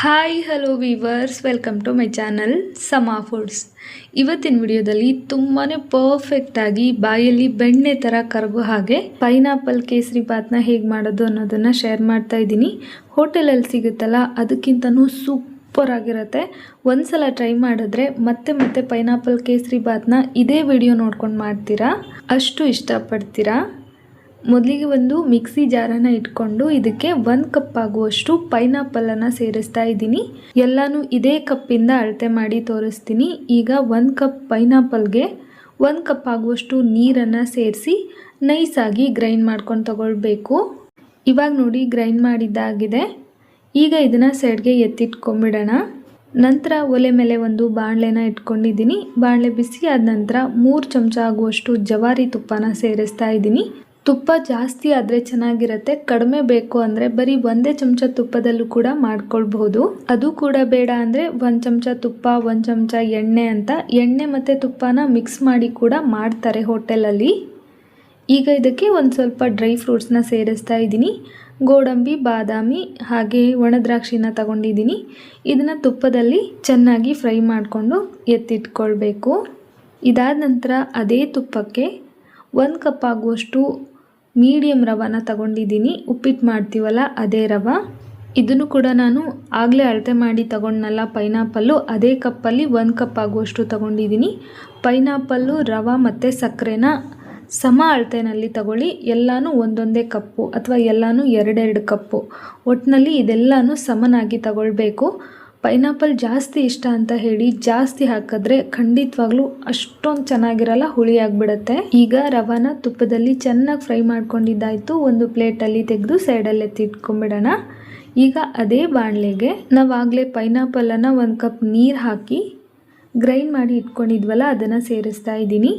Hi hello viewers welcome to my channel Sama foods ಇವತ್ತಿನ ವಿಡಿಯೋದಲ್ಲಿ ತುಂಬಾ ಪರ್ಫೆಕ್ಟಾಗಿ ಬಾಯಲ್ಲಿ ಬೆಣ್ಣೆ ಥರ ಕರಗೋ ಹಾಗೆ ಪೈನಾಪಲ್ ಕೇಸರಿ ಬಾತ್ನ ಹೇಗೆ ಮಾಡೋದು ಅನ್ನೋದನ್ನು ಶೇರ್ ಮಾಡ್ತಾ ಇದ್ದೀನಿ. ಹೋಟೆಲಲ್ಲಿ ಸಿಗುತ್ತಲ್ಲ, ಅದಕ್ಕಿಂತನೂ ಸೂಪರ್ ಆಗಿರುತ್ತೆ. ಒಂದ್ಸಲ ಟ್ರೈ ಮಾಡಿದ್ರೆ ಮತ್ತೆ ಮತ್ತೆ ಪೈನಾಪಲ್ ಕೇಸರಿ ಬಾತ್ನ ಇದೇ ವಿಡಿಯೋ ನೋಡ್ಕೊಂಡು ಮಾಡ್ತೀರಾ? ಅಷ್ಟು ಇಷ್ಟಪಡ್ತೀರಾ? ಮೊದಲಿಗೆ ಒಂದು ಮಿಕ್ಸಿ ಜಾರನ್ನು ಇಟ್ಕೊಂಡು ಇದಕ್ಕೆ ಒಂದು ಕಪ್ ಆಗುವಷ್ಟು ಪೈನಾಪಲನ್ನು ಸೇರಿಸ್ತಾ ಇದ್ದೀನಿ. ಎಲ್ಲನೂ ಇದೇ ಕಪ್ಪಿಂದ ಅಳತೆ ಮಾಡಿ ತೋರಿಸ್ತೀನಿ. ಈಗ ಒಂದು ಕಪ್ ಪೈನಾಪಲ್ಗೆ ಒಂದು ಕಪ್ ಆಗುವಷ್ಟು ನೀರನ್ನು ಸೇರಿಸಿ ನೈಸಾಗಿ ಗ್ರೈಂಡ್ ಮಾಡ್ಕೊಂಡು ತಗೊಳ್ಬೇಕು. ಇವಾಗ ನೋಡಿ ಗ್ರೈಂಡ್ ಮಾಡಿದ್ದಾಗಿದೆ ಈಗ ಇದನ್ನು ಸೈಡ್ಗೆ ಎತ್ತಿಟ್ಕೊಂಬಿಡೋಣ. ನಂತರ ಒಲೆ ಮೇಲೆ ಒಂದು ಬಾಣಲೆನ ಇಟ್ಕೊಂಡಿದ್ದೀನಿ. ಬಾಣಲೆ ಬಿಸಿ ಆದ ನಂತರ ಮೂರು ಚಮಚ ಆಗುವಷ್ಟು ಜವಾರಿ ತುಪ್ಪನ ಸೇರಿಸ್ತಾ ಇದ್ದೀನಿ. ತುಪ್ಪ ಜಾಸ್ತಿ ಆದರೆ ಚೆನ್ನಾಗಿರುತ್ತೆ, ಕಡಿಮೆ ಬೇಕು ಅಂದರೆ ಬರೀ ಒಂದೇ ಚಮಚ ತುಪ್ಪದಲ್ಲೂ ಕೂಡ ಮಾಡ್ಕೊಳ್ಬಹುದು. ಅದು ಕೂಡ ಬೇಡ ಅಂದರೆ ಒಂದು ಚಮಚ ತುಪ್ಪ, ಒಂದು ಚಮಚ ಎಣ್ಣೆ ಅಂತ. ಎಣ್ಣೆ ಮತ್ತು ತುಪ್ಪನ ಮಿಕ್ಸ್ ಮಾಡಿ ಕೂಡ ಮಾಡ್ತಾರೆ ಹೋಟೆಲಲ್ಲಿ. ಈಗ ಇದಕ್ಕೆ ಒಂದು ಸ್ವಲ್ಪ ಡ್ರೈ ಫ್ರೂಟ್ಸ್ನ ಸೇರಿಸ್ತಾ ಇದ್ದೀನಿ. ಗೋಡಂಬಿ, ಬಾದಾಮಿ ಹಾಗೆ ಒಣದ್ರಾಕ್ಷಿನ ತಗೊಂಡಿದ್ದೀನಿ. ಇದನ್ನು ತುಪ್ಪದಲ್ಲಿ ಚೆನ್ನಾಗಿ ಫ್ರೈ ಮಾಡಿಕೊಂಡು ಎತ್ತಿಟ್ಕೊಳ್ಬೇಕು. ಇದಾದ ನಂತರ ಅದೇ ತುಪ್ಪಕ್ಕೆ ಒಂದು ಕಪ್ ಆಗುವಷ್ಟು ಮೀಡಿಯಮ್ ರವಾನ ತಗೊಂಡಿದ್ದೀನಿ. ಉಪ್ಪಿಟ್ಟು ಮಾಡ್ತೀವಲ್ಲ ಅದೇ ರವ. ಇದನ್ನು ಕೂಡ ನಾನು ಆಗಲೇ ಅಳತೆ ಮಾಡಿ ತಗೊಂಡ್ನಲ್ಲ ಪೈನಾಪಲ್ಲು. ಅದೇ ಕಪ್ಪಲ್ಲಿ ಒಂದು ಕಪ್ ಆಗುವಷ್ಟು ತಗೊಂಡಿದ್ದೀನಿ. ಪೈನಾಪಲ್ಲು, ರವೆ ಮತ್ತು ಸಕ್ಕರೆನ ಸಮ ಅಳತೆನಲ್ಲಿ ತಗೊಳ್ಳಿ. ಎಲ್ಲನೂ ಒಂದೊಂದೇ ಕಪ್ಪು ಅಥವಾ ಎಲ್ಲನೂ ಎರಡೆರಡು ಕಪ್ಪು. ಒಟ್ಟಿನಲ್ಲಿ ಇದೆಲ್ಲನೂ ಸಮನಾಗಿ ತಗೊಳ್ಬೇಕು. ಪೈನಾಪಲ್ ಜಾಸ್ತಿ ಇಷ್ಟ ಅಂತ ಹೇಳಿ ಜಾಸ್ತಿ ಹಾಕಿದ್ರೆ ಖಂಡಿತವಾಗ್ಲೂ ಅಷ್ಟೊಂದು ಚೆನ್ನಾಗಿರಲ್ಲ, ಹುಳಿ ಆಗಿಬಿಡುತ್ತೆ. ಈಗ ರವಾನ ತುಪ್ಪದಲ್ಲಿ ಚೆನ್ನಾಗಿ ಫ್ರೈ ಮಾಡ್ಕೊಂಡಿದ್ದಾಯಿತು. ಒಂದು ಪ್ಲೇಟಲ್ಲಿ ತೆಗೆದು ಸೈಡಲ್ಲಿ ಎತ್ತಿಟ್ಕೊಂಡ್ಬಿಡೋಣ ಈಗ ಅದೇ ಬಾಣಲೆಗೆ ನಾವಾಗಲೇ ಪೈನಾಪಲನ್ನು ಒಂದು ಕಪ್ ನೀರು ಹಾಕಿ ಗ್ರೈಂಡ್ ಮಾಡಿ ಇಟ್ಕೊಂಡಿದ್ವಲ್ಲ, ಅದನ್ನು ಸೇರಿಸ್ತಾ ಇದ್ದೀನಿ.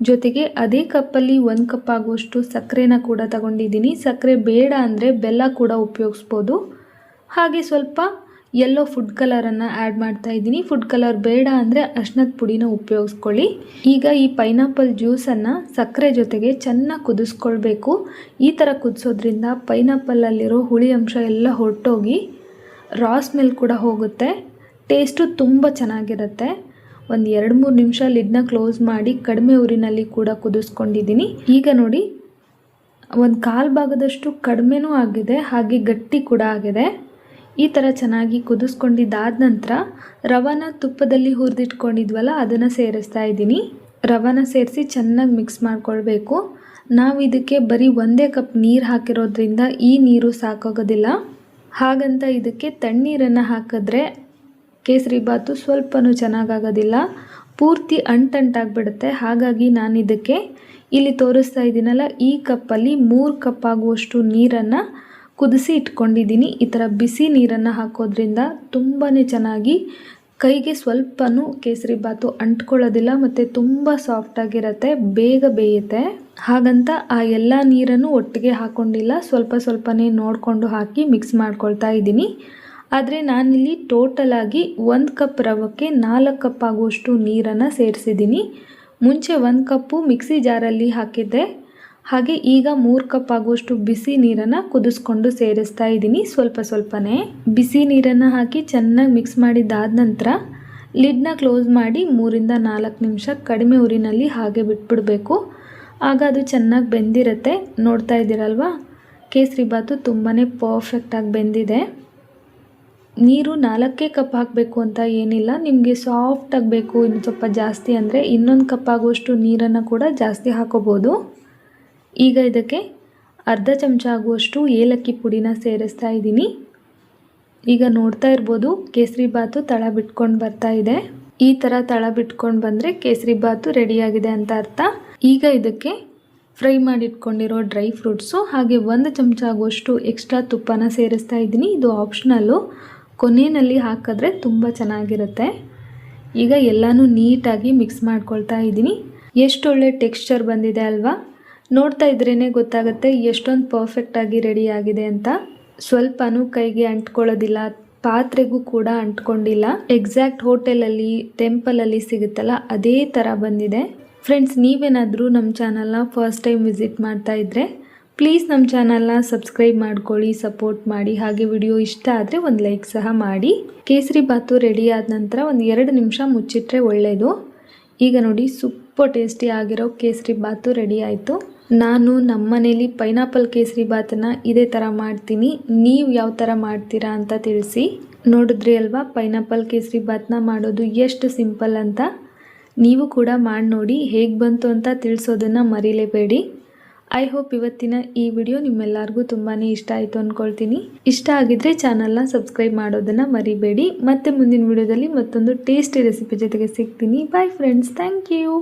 ಜೊತೆಗೆ ಅದೇ ಕಪ್ಪಲ್ಲಿ ಒಂದು ಕಪ್ ಆಗುವಷ್ಟು ಸಕ್ಕರೆನ ಕೂಡ ತಗೊಂಡಿದ್ದೀನಿ. ಸಕ್ಕರೆ ಬೇಡ ಅಂದರೆ ಬೆಲ್ಲ ಕೂಡ ಉಪಯೋಗಿಸ್ಬೋದು. ಹಾಗೆ ಸ್ವಲ್ಪ ಯೆಲ್ಲೋ ಫುಡ್ ಕಲರನ್ನು ಆ್ಯಡ್ ಮಾಡ್ತಾ ಇದ್ದೀನಿ. ಫುಡ್ ಕಲರ್ ಬೇಡ ಅಂದರೆ ಅರ್ಶಿನದ ಪುಡಿನ ಉಪಯೋಗಿಸ್ಕೊಳ್ಳಿ. ಈಗ ಈ ಪೈನಾಪಲ್ ಜ್ಯೂಸನ್ನು ಸಕ್ಕರೆ ಜೊತೆಗೆ ಚೆನ್ನಾಗಿ ಕುದಿಸ್ಕೊಳ್ಬೇಕು. ಈ ಥರ ಕುದಿಸೋದ್ರಿಂದ ಪೈನಾಪಲ್ಲಲ್ಲಿರೋ ಹುಳಿ ಅಂಶ ಎಲ್ಲ ಹೊರಟೋಗಿ ರಾ ಸ್ಮೆಲ್ ಕೂಡ ಹೋಗುತ್ತೆ. ಟೇಸ್ಟು ತುಂಬ ಚೆನ್ನಾಗಿರುತ್ತೆ. ಒಂದು ಎರಡು ಮೂರು ನಿಮಿಷ ಲಿಡ್ನ ಕ್ಲೋಸ್ ಮಾಡಿ ಕಡಿಮೆ ಊರಿನಲ್ಲಿ ಕೂಡ ಕುದಿಸ್ಕೊಂಡಿದ್ದೀನಿ. ಈಗ ನೋಡಿ, ಒಂದು ಕಾಲು ಭಾಗದಷ್ಟು ಕಡಿಮೆನೂ ಆಗಿದೆ, ಹಾಗೆ ಗಟ್ಟಿ ಕೂಡ ಆಗಿದೆ. ಈ ಥರ ಚೆನ್ನಾಗಿ ಕುದಿಸ್ಕೊಂಡಿದ್ದಾದ ನಂತರ ರವಾನ ತುಪ್ಪದಲ್ಲಿ ಹುರಿದಿಟ್ಕೊಂಡಿದ್ವಲ್ಲ, ಅದನ್ನು ಸೇರಿಸ್ತಾ ಇದ್ದೀನಿ. ರವಾನ ಸೇರಿಸಿ ಚೆನ್ನಾಗಿ ಮಿಕ್ಸ್ ಮಾಡ್ಕೊಳ್ಬೇಕು. ನಾವು ಇದಕ್ಕೆ ಬರೀ ಒಂದೇ ಕಪ್ ನೀರು ಹಾಕಿರೋದ್ರಿಂದ ಈ ನೀರು ಸಾಕಾಗೋದಿಲ್ಲ. ಹಾಗಂತ ಇದಕ್ಕೆ ತಣ್ಣೀರನ್ನು ಹಾಕಿದ್ರೆ ಕೇಸರಿ ಬಾತು ಸ್ವಲ್ಪನೂ ಚೆನ್ನಾಗಾಗೋದಿಲ್ಲ. ಪೂರ್ತಿ ಅಂಟಂಟಾಗಿಬಿಡುತ್ತೆ. ಹಾಗಾಗಿ ನಾನು ಇದಕ್ಕೆ ಇಲ್ಲಿ ತೋರಿಸ್ತಾ ಇದ್ದೀನಲ್ಲ, ಈ ಕಪ್ಪಲ್ಲಿ ಮೂರು ಕಪ್ ಆಗುವಷ್ಟು ನೀರನ್ನು ಕುದಿಸಿ ಇಟ್ಕೊಂಡಿದ್ದೀನಿ. ಈ ಥರ ಬಿಸಿ ನೀರನ್ನು ಹಾಕೋದ್ರಿಂದ ತುಂಬಾ ಚೆನ್ನಾಗಿ ಕೈಗೆ ಸ್ವಲ್ಪನೂ ಕೇಸರಿ ಬಾತು ಅಂಟ್ಕೊಳ್ಳೋದಿಲ್ಲ ಮತ್ತು ತುಂಬ ಸಾಫ್ಟಾಗಿರುತ್ತೆ ಬೇಗ ಬೇಯುತ್ತೆ. ಹಾಗಂತ ಆ ಎಲ್ಲ ನೀರನ್ನು ಒಟ್ಟಿಗೆ ಹಾಕ್ಕೊಂಡಿಲ್ಲ ಸ್ವಲ್ಪ ಸ್ವಲ್ಪನೇ ನೋಡಿಕೊಂಡು ಹಾಕಿ ಮಿಕ್ಸ್ ಮಾಡ್ಕೊಳ್ತಾ ಇದ್ದೀನಿ. ಆದರೆ ನಾನಿಲ್ಲಿ ಟೋಟಲಾಗಿ ಒಂದು ಕಪ್ ರವಕ್ಕೆ ನಾಲ್ಕು ಕಪ್ ಆಗುವಷ್ಟು ನೀರನ್ನು ಸೇರಿಸಿದ್ದೀನಿ. ಮುಂಚೆ ಒಂದು ಕಪ್ಪು ಮಿಕ್ಸಿ ಜಾರಲ್ಲಿ ಹಾಕಿದ್ದೆ. ಹಾಗೆ ಈಗ ಮೂರು ಕಪ್ ಆಗುವಷ್ಟು ಬಿಸಿ ನೀರನ್ನು ಕುದಿಸ್ಕೊಂಡು ಸೇರಿಸ್ತಾ ಇದ್ದೀನಿ. ಸ್ವಲ್ಪ ಸ್ವಲ್ಪನೇ. ಬಿಸಿ ನೀರನ್ನು ಹಾಕಿ ಚೆನ್ನಾಗಿ ಮಿಕ್ಸ್ ಮಾಡಿದ್ದಾದ ನಂತರ ಲಿಡ್ನ ಕ್ಲೋಸ್ ಮಾಡಿ ಮೂರಿಂದ ನಾಲ್ಕು ನಿಮಿಷ ಕಡಿಮೆ ಉರಿನಲ್ಲಿ ಹಾಗೆ ಬಿಟ್ಬಿಡಬೇಕು. ಆಗ ಅದು ಚೆನ್ನಾಗಿ ಬೆಂದಿರುತ್ತೆ. ನೋಡ್ತಾ ಇದ್ದೀರಲ್ವಾ? ಕೇಸರಿ ಬಾತು ತುಂಬಾ ಪರ್ಫೆಕ್ಟಾಗಿ ಬೆಂದಿದೆ. ನೀರು ನಾಲ್ಕೇ ಕಪ್ ಹಾಕಬೇಕು ಅಂತ ಏನಿಲ್ಲ. ನಿಮಗೆ ಸಾಫ್ಟಾಗಿ ಬೇಕು. ಇನ್ನು ಸ್ವಲ್ಪ ಜಾಸ್ತಿ ಅಂದರೆ ಇನ್ನೊಂದು ಕಪ್ ಆಗುವಷ್ಟು ನೀರನ್ನು ಕೂಡ ಜಾಸ್ತಿ ಹಾಕೋಬೋದು. ಈಗ ಇದಕ್ಕೆ ಅರ್ಧ ಚಮಚ ಆಗುವಷ್ಟು ಏಲಕ್ಕಿ ಪುಡಿನ ಸೇರಿಸ್ತಾ ಇದ್ದೀನಿ. ಈಗ ನೋಡ್ತಾ ಇರ್ಬೋದು ಕೇಸರಿ ಬಾತು ತಳ ಬಿಟ್ಕೊಂಡು ಬರ್ತಾ ಇದೆ. ಈ ಥರ ತಳ ಬಿಟ್ಕೊಂಡು ಬಂದರೆ ಕೇಸರಿ ಬಾತು ರೆಡಿಯಾಗಿದೆ ಅಂತ ಅರ್ಥ. ಈಗ ಇದಕ್ಕೆ ಫ್ರೈ ಮಾಡಿಟ್ಕೊಂಡಿರೋ ಡ್ರೈ ಫ್ರೂಟ್ಸು ಹಾಗೆ ಒಂದು ಚಮಚ ಆಗುವಷ್ಟು ಎಕ್ಸ್ಟ್ರಾ ತುಪ್ಪನ ಸೇರಿಸ್ತಾ ಇದ್ದೀನಿ. ಇದು ಆಪ್ಷನಲ್ಲು ಕೊನೆಯಲ್ಲಿ ಹಾಕಿದ್ರೆ ತುಂಬ ಚೆನ್ನಾಗಿರುತ್ತೆ. ಈಗ ಎಲ್ಲನೂ ನೀಟಾಗಿ ಮಿಕ್ಸ್ ಮಾಡ್ಕೊಳ್ತಾ ಇದ್ದೀನಿ. ಎಷ್ಟು ಒಳ್ಳೆ ಟೆಕ್ಸ್ಚರ್ ಬಂದಿದೆ ಅಲ್ವಾ? ನೋಡ್ತಾ ಇದ್ರೇ ಗೊತ್ತಾಗುತ್ತೆ ಎಷ್ಟೊಂದು ಪರ್ಫೆಕ್ಟಾಗಿ ಆಗಿದೆ ಅಂತ. ಸ್ವಲ್ಪನೂ ಕೈಗೆ ಅಂಟ್ಕೊಳ್ಳೋದಿಲ್ಲ, ಪಾತ್ರೆಗೂ ಕೂಡ ಅಂಟ್ಕೊಂಡಿಲ್ಲ. ಎಕ್ಸಾಕ್ಟ್ ಹೋಟೆಲಲ್ಲಿ ಟೆಂಪಲಲ್ಲಿ ಸಿಗುತ್ತಲ್ಲ, ಅದೇ ಥರ ಬಂದಿದೆ. ಫ್ರೆಂಡ್ಸ್ ನೀವೇನಾದರೂ ನಮ್ಮ ಚಾನಲ್ನ ಫಸ್ಟ್ ಟೈಮ್ ವಿಸಿಟ್ ಮಾಡ್ತಾ ಇದ್ದರೆ ಪ್ಲೀಸ್ ನಮ್ಮ ಚಾನಲ್ನ ಸಬ್ಸ್ಕ್ರೈಬ್ ಮಾಡ್ಕೊಳ್ಳಿ ಸಪೋರ್ಟ್ ಮಾಡಿ. ಹಾಗೆ ವಿಡಿಯೋ ಇಷ್ಟ ಆದರೆ ಒಂದು ಲೈಕ್ ಸಹ ಮಾಡಿ. ಕೇಸರಿ ಬಾತು ರೆಡಿ ಆದ ನಂತರ ಒಂದು ಎರಡು ನಿಮಿಷ ಮುಚ್ಚಿಟ್ರೆ ಒಳ್ಳೆಯದು ಈಗ ನೋಡಿ ಸೂಪರ್ ಟೇಸ್ಟಿ ಆಗಿರೋ ಕೇಸರಿ ಬಾತು ರೆಡಿ ಆಯಿತು. ನಾನು ನಮ್ಮ ಮನೇಲಿ ಪೈನಾಪಲ್ ಕೇಸರಿ ಬಾತನ್ನ ಇದೇ ಥರ ಮಾಡ್ತೀನಿ. ನೀವು ಯಾವ ಥರ ಮಾಡ್ತೀರಾ ಅಂತ ತಿಳಿಸಿ. ನೋಡಿದ್ರಿ ಅಲ್ವಾ, ಪೈನಾಪಲ್ ಕೇಸರಿ ಬಾತನ್ನ ಮಾಡೋದು ಎಷ್ಟು ಸಿಂಪಲ್ ಅಂತ. ನೀವು ಕೂಡ ಮಾಡಿ ನೋಡಿ, ಹೇಗೆ ಬಂತು ಅಂತ ತಿಳಿಸೋದನ್ನು ಮರೀಲೇಬೇಡಿ. ಐ ಹೋಪ್ ಇವತ್ತಿನ ಈ ವಿಡಿಯೋ ನಿಮ್ಮೆಲ್ಲರಿಗೂ ತುಂಬಾ ಇಷ್ಟ ಆಯಿತು ಅಂದ್ಕೊಳ್ತೀನಿ ಇಷ್ಟ ಆಗಿದ್ರೆ ಚಾನಲ್ನ ಸಬ್ಸ್ಕ್ರೈಬ್ ಮಾಡೋದನ್ನು ಮರಿಬೇಡಿ. ಮತ್ತೆ ಮುಂದಿನ ವಿಡಿಯೋದಲ್ಲಿ ಮತ್ತೊಂದು ಟೇಸ್ಟಿ ರೆಸಿಪಿ ಜೊತೆಗೆ ಸಿಗ್ತೀನಿ. Bye friends thank you